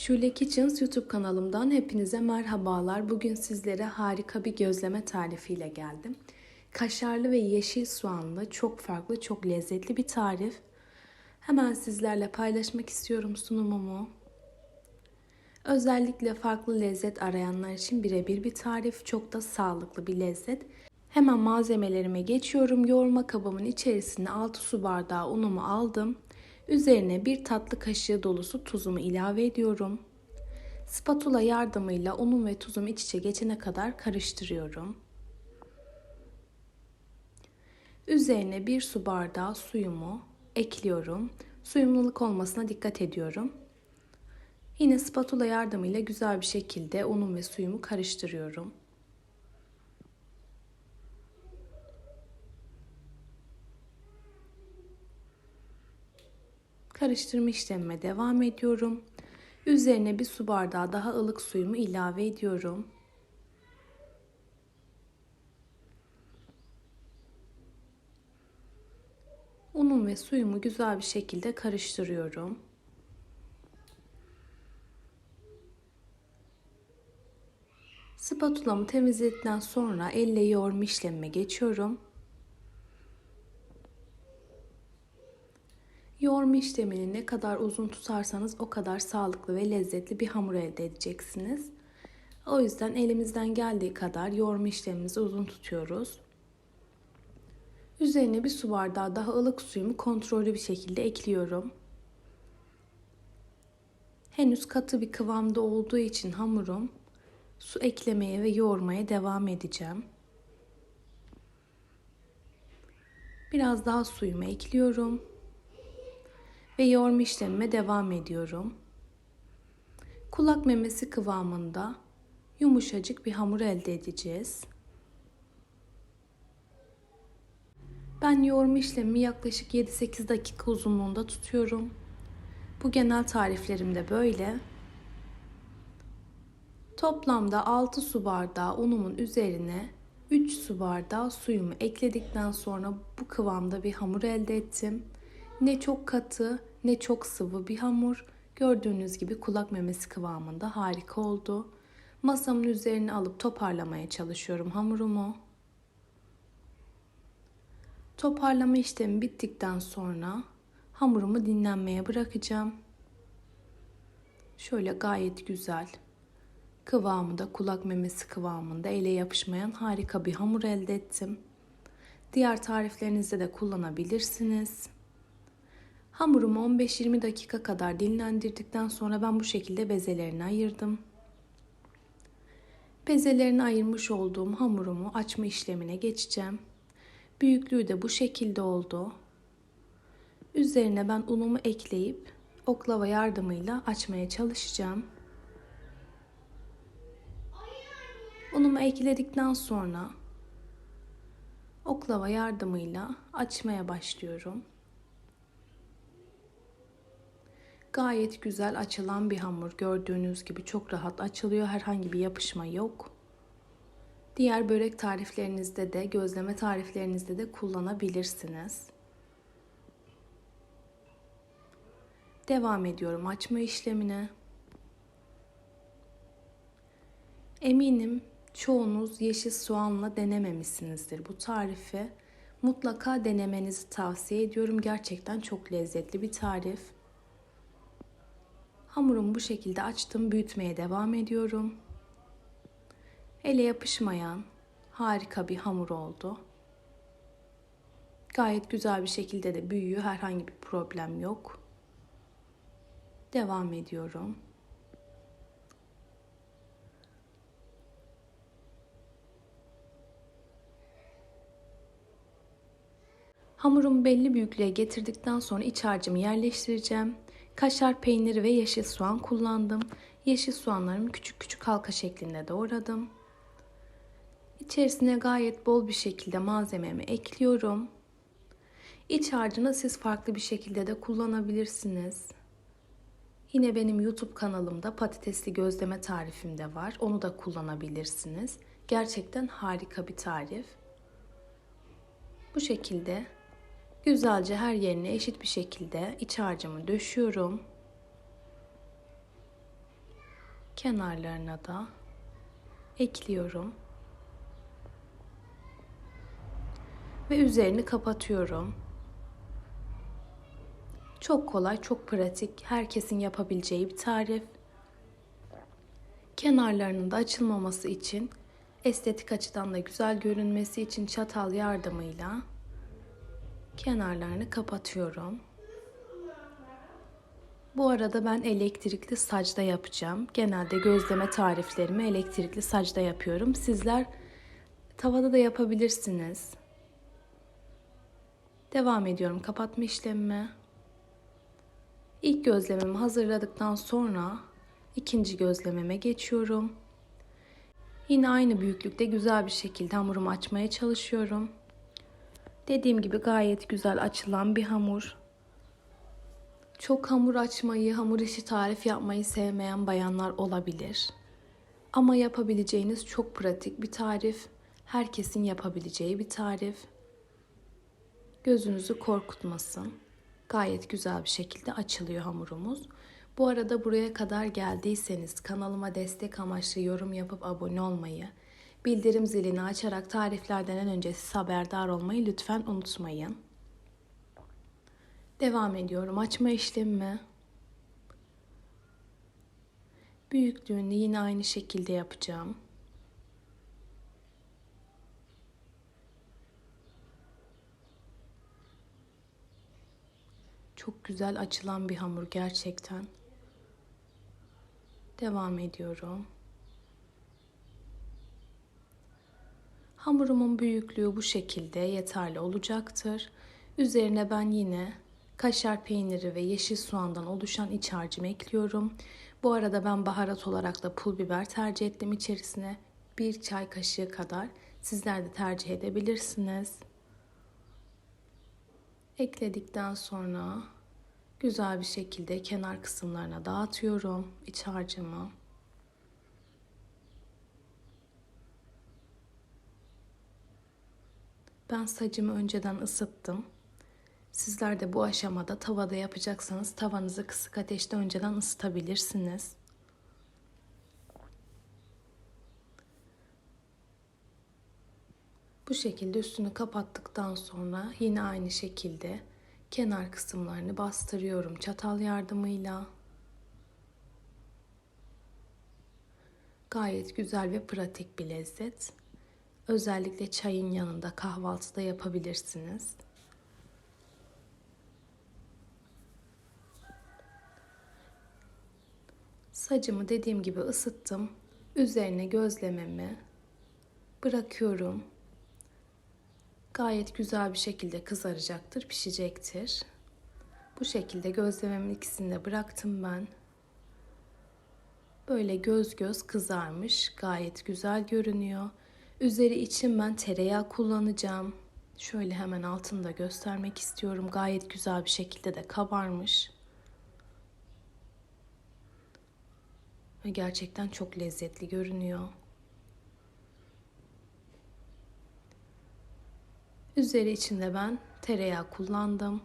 Şule Kitchens YouTube kanalımdan hepinize merhabalar. Bugün sizlere harika bir gözleme tarifiyle geldim. Kaşarlı ve yeşil soğanlı çok farklı, çok lezzetli bir tarif. Hemen sizlerle paylaşmak istiyorum sunumumu. Özellikle farklı lezzet arayanlar için birebir bir tarif, çok da sağlıklı bir lezzet. Hemen malzemelerime geçiyorum. Yoğurma kabımın içerisine 6 su bardağı unumu aldım. Üzerine bir tatlı kaşığı dolusu tuzumu ilave ediyorum. Spatula yardımıyla unum ve tuzum iç içe geçene kadar karıştırıyorum. Üzerine bir su bardağı suyumu ekliyorum. Suyumluluk olmasına dikkat ediyorum. Yine spatula yardımıyla güzel bir şekilde unum ve suyumu karıştırıyorum. Karıştırma işlemime devam ediyorum. Üzerine bir su bardağı daha ılık suyumu ilave ediyorum. Unum ve suyumu güzel bir şekilde karıştırıyorum. Spatulamı temizledikten sonra elle yoğurma işlemime geçiyorum. Yoğurma işlemini ne kadar uzun tutarsanız o kadar sağlıklı ve lezzetli bir hamur elde edeceksiniz. O yüzden elimizden geldiği kadar yoğurma işlemimizi uzun tutuyoruz. Üzerine bir su bardağı daha ılık suyumu kontrollü bir şekilde ekliyorum. Henüz katı bir kıvamda olduğu için hamurum su eklemeye ve yoğurmaya devam edeceğim. Biraz daha suyumu ekliyorum ve yoğurma işlemime devam ediyorum. Kulak memesi kıvamında yumuşacık bir hamur elde edeceğiz. Ben yoğurma işlemimi yaklaşık 7-8 dakika uzunluğunda tutuyorum. Bu genel tariflerimde böyle. Toplamda 6 su bardağı unumun üzerine 3 su bardağı suyumu ekledikten sonra bu kıvamda bir hamur elde ettim. Ne çok katı ne çok sıvı bir hamur. Gördüğünüz gibi kulak memesi kıvamında harika oldu. Masamın üzerine alıp toparlamaya çalışıyorum hamurumu. Toparlama işlemi bittikten sonra hamurumu dinlenmeye bırakacağım. Şöyle gayet güzel kıvamı da kulak memesi kıvamında ele yapışmayan harika bir hamur elde ettim. Diğer tariflerinizde de kullanabilirsiniz. Hamurumu 15-20 dakika kadar dinlendirdikten sonra ben bu şekilde bezelerini ayırdım. Bezelerini ayırmış olduğum hamurumu açma işlemine geçeceğim. Büyüklüğü de bu şekilde oldu. Üzerine ben unumu ekleyip oklava yardımıyla açmaya çalışacağım. Unumu ekledikten sonra oklava yardımıyla açmaya başlıyorum. Gayet güzel açılan bir hamur. Gördüğünüz gibi çok rahat açılıyor. Herhangi bir yapışma yok. Diğer börek tariflerinizde de, gözleme tariflerinizde de kullanabilirsiniz. Devam ediyorum açma işlemine. Eminim çoğunuz yeşil soğanla denememişsinizdir bu tarifi. Mutlaka denemenizi tavsiye ediyorum. Gerçekten çok lezzetli bir tarif. Hamurumu bu şekilde açtım, büyütmeye devam ediyorum. Ele yapışmayan harika bir hamur oldu. Gayet güzel bir şekilde de büyüyor. Herhangi bir problem yok. Devam ediyorum. Hamurumu belli büyüklüğe getirdikten sonra iç harcımı yerleştireceğim. Kaşar peyniri ve yeşil soğan kullandım. Yeşil soğanlarımı küçük küçük halka şeklinde doğradım. İçerisine gayet bol bir şekilde malzememi ekliyorum. İç harcını siz farklı bir şekilde de kullanabilirsiniz. Yine benim YouTube kanalımda patatesli gözleme tarifim de var. Onu da kullanabilirsiniz. Gerçekten harika bir tarif. Bu şekilde Güzelce her yerine eşit bir şekilde iç harcımı döşüyorum. kenarlarına da ekliyorum. Ve üzerini kapatıyorum. Çok kolay, çok pratik, herkesin yapabileceği bir tarif. Kenarlarının da açılmaması için, estetik açıdan da güzel görünmesi için çatal yardımıyla kenarlarını kapatıyorum. Bu arada ben elektrikli sacda yapacağım. Genelde gözleme tariflerimi elektrikli sacda yapıyorum. Sizler tavada da yapabilirsiniz. Devam ediyorum kapatma işlemime. İlk gözlememi hazırladıktan sonra ikinci gözlememe geçiyorum. Yine aynı büyüklükte güzel bir şekilde hamurumu açmaya çalışıyorum. Dediğim gibi gayet güzel açılan bir hamur. Çok hamur açmayı, hamur işi tarif yapmayı sevmeyen bayanlar olabilir. Ama yapabileceğiniz çok pratik bir tarif. Herkesin yapabileceği bir tarif. Gözünüzü korkutmasın. Gayet güzel bir şekilde açılıyor hamurumuz. Bu arada buraya kadar geldiyseniz kanalıma destek amaçlı yorum yapıp abone olmayı, bildirim zilini açarak tariflerden en önce siz haberdar olmayı lütfen unutmayın. Devam ediyorum açma işlemime. Büyüklüğünü yine aynı şekilde yapacağım. Çok güzel açılan bir hamur gerçekten. Devam ediyorum. Hamurumun büyüklüğü bu şekilde yeterli olacaktır. Üzerine ben yine kaşar peyniri ve yeşil soğandan oluşan iç harcımı ekliyorum. Bu arada ben baharat olarak da pul biber tercih ettim içerisine. Bir çay kaşığı kadar sizler de tercih edebilirsiniz. Ekledikten sonra güzel bir şekilde kenar kısımlarına dağıtıyorum iç harcımı. Ben sacımı önceden ısıttım. Sizler de bu aşamada tavada yapacaksanız tavanızı kısık ateşte önceden ısıtabilirsiniz. Bu şekilde üstünü kapattıktan sonra yine aynı şekilde kenar kısımlarını bastırıyorum çatal yardımıyla. Gayet güzel ve pratik bir lezzet. Özellikle çayın yanında kahvaltıda yapabilirsiniz. Sacımı dediğim gibi ısıttım. Üzerine gözlememi bırakıyorum. Gayet güzel bir şekilde kızaracaktır, pişecektir. Bu şekilde gözlememin ikisini de bıraktım ben. Böyle göz göz kızarmış, gayet güzel görünüyor. Üzeri için ben tereyağı kullanacağım. Şöyle hemen altını da göstermek istiyorum. Gayet güzel bir şekilde de kabarmış. Ve gerçekten çok lezzetli görünüyor. Üzeri içinde ben tereyağı kullandım.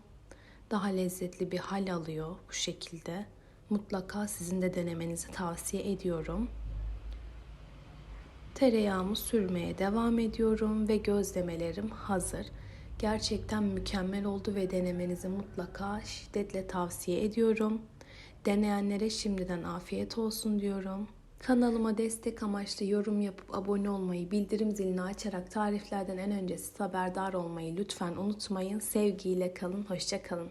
Daha lezzetli bir hal alıyor bu şekilde. Mutlaka sizin de denemenizi tavsiye ediyorum. Tereyağımı sürmeye devam ediyorum ve gözlemelerim hazır. Gerçekten mükemmel oldu ve denemenizi mutlaka şiddetle tavsiye ediyorum. Deneyenlere şimdiden afiyet olsun diyorum. Kanalıma destek amaçlı yorum yapıp abone olmayı, bildirim zilini açarak tariflerden en önce siz haberdar olmayı lütfen unutmayın. Sevgiyle kalın, hoşça kalın.